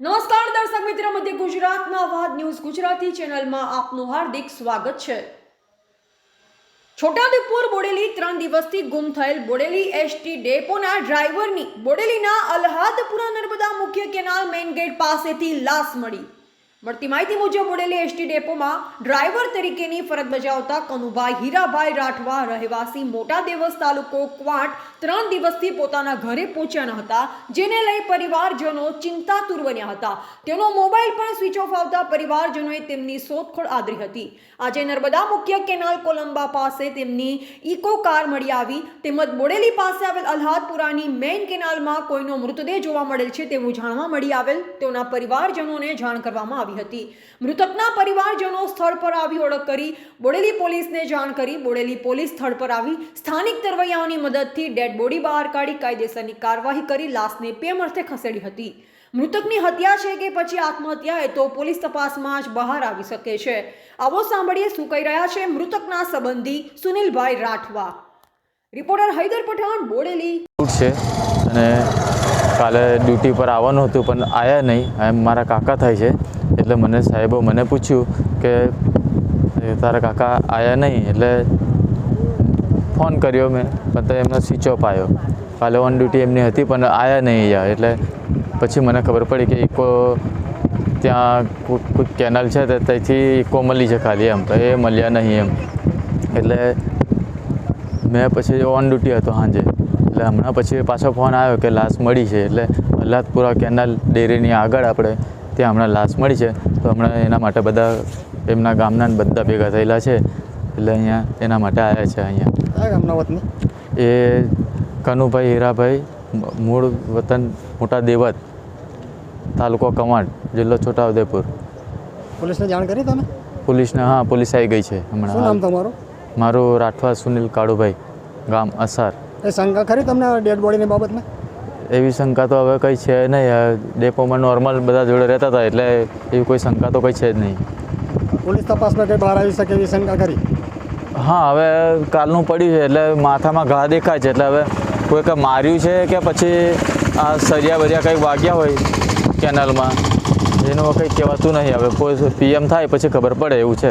નમસ્કાર દર્શક મિત્ર, મધ્ય ગુજરાતના વાદ ન્યૂઝ ગુજરાતી ચેનલમાં આપનું હાર્દિક સ્વાગત છે. છોટાઉદેપુર બોડેલી ત્રણ દિવસથી ગુમ થયેલ બોડેલી એસટી ડેપોના ડ્રાઈવરની બોડેલીના અલ્હાદપુરા નર્મદા મુખ્ય કેનાલ મેઇન ગેટ પાસેથી લાશ મળી. મળતી માહિતી મુજબ બોડેલી એસટી ડેપોમાં ડ્રાઈવર તરીકેની ફરજ બજાવતા કનુભાઈ હીરાભાઈ રાઠવા રહેવાસી મોટા દેવસ તાલુકો ક્વાંટ ત્રણ દિવસથી પોતાના ઘરે પહોંચ્યા ન હતા, જેને લઈ પરિવારજનો ચિંતાતુર બન્યા હતા. તેનો મોબાઈલ પણ સ્વિચ ઓફ આવતા પરિવારજનોએ તેમની શોધખોળ આદરી હતી. આજે નર્મદા મુખ્ય કેનાલ કોલંબા પાસે તેમની ઇકો કાર મળી આવી. તેમજ બોડેલી પાસે આવેલ અલ્હાદપુરાની મેઇન કેનાલમાં કોઈનો મૃતદેહ જોવા મળેલ છે તેવું જાણવા મળી આવેલ. તેઓના પરિવારજનોને જાણ કરવામાં આવી. હતી. મૃતકના પરિવારજનો સ્થળ પર આવી ઓળખ કરી, બોડેલી પોલીસને જાણ કરી, બોડેલી પોલીસ સ્થળ પર આવી સ્થાનિક તરવૈયાઓની મદદથી ડેડ બોડી બહાર કાઢી કાયદેસરની કાર્યવાહી કરી, લાશને પેમ અર્થે ખસેડી હતી. મૃતકની હત્યા છે કે પછી આત્મહત્યા એ તો પોલીસ તપાસમાં જ બહાર આવી શકે છે. આવો સાંભળીએ શું કહી રહ્યા છે મૃતકના સંબંધી સુનિલભાઈ રાઠવા. રિપોર્ટર હૈદર પઠાણ, બોડેલી. છે અને કાલે ડ્યુટી પર આવવાનું હતું પણ આવ્યા નહીં. એમ મારા કાકા થાય છે. એટલે મને સાહેબો મને પૂછ્યું કે તારા કાકા આવ્યા નહીં? એટલે ફોન કર્યો મેં, પણ તો એમનો સ્વિચ ઓફ આવ્યો. કાલે ઓન ડ્યુટી એમની હતી, પણ આવ્યા નહીં અહીંયા એટલે પછી મને ખબર પડી કે ઇકો ત્યાં કોઈ કેનાલ છે તો, ત્યાંથી ઇકો મળી છે ખાલી એમ. તો એ મળ્યા નહીં એમ. એટલે મેં પછી ઓન ડ્યુટી હતો સાંજે. એટલે હમણાં પછી પાછો ફોન આવ્યો કે લાશ મળી છે. એટલે અલ્હાદપુરા કેનાલ ડેરીની આગળ આપણે ત્યાં હમણાં લાશ મળી છે. તો હમણાં એના માટે બધા એમના ગામના બધા ભેગા થયેલા છે. એટલે અહીંયા એના માટે આવ્યા છે અહીંયા. કયા ગામના વતની? એ કનુભાઈ હીરાભાઈ મૂળ વતન મોટા દેવત તાલુકો કવાંટ જિલ્લો છોટાઉદેપુર. પોલીસને જાણ કરી તમે? પોલીસને હા પોલીસ આવી ગઈ છે શું નામ હમણાં તમારું? મારું રાઠવા સુનિલ કાળુભાઈ ગામ અસાર. એ શંકા ખરી તમને ડેડ બોડીની બાબતમાં? એવી શંકા તો હવે કંઈ છે નહીં. ડેપોમાં નોર્મલ બધા જોડે રહેતા હતા એટલે એવી કોઈ શંકા તો કંઈ છે જ નહીં. પોલીસ તપાસમાં કંઈ બહાર આવી શકે એવી શંકા ખરી હા હવે કાલનું પડ્યું છે એટલે માથામાં ઘા દેખાય છે. એટલે હવે કોઈ કંઈ માર્યું છે કે પછી આ સરિયા બરિયા કંઈ વાગ્યા હોય કેનાલમાં? એનું કંઈ કહેવાતું નહીં. હવે કોઈ પીએમ થાય પછી ખબર પડે એવું છે.